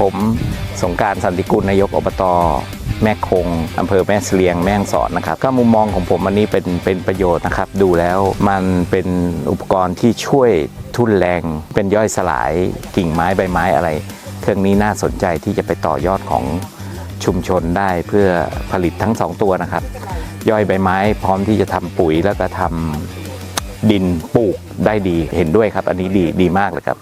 ผมสงการสันติกุลนายกอบตแม่คงอำเภอแม่เสลียงแม่งสอนนะครับก็มุมมองของผมอันนี้เป็นเป็นประโยชน์นะครับ ดูแล้วมันเป็นอุปกรณ์ที่ช่วยทุ่นแรง เป็นย่อยสลายกิ่งไม้ใบไม้อะไร เครื่องนี้น่าสนใจที่จะไปต่อยอดของชุมชนได้เพื่อผลิตทั้งสองตัวนะครับ ย่อยใบไม้พร้อมที่จะทำปุ๋ยแล้วก็ทำดินปลูกได้ดีเห็นด้วยครับ อันนี้ดีดีมากเลยครับ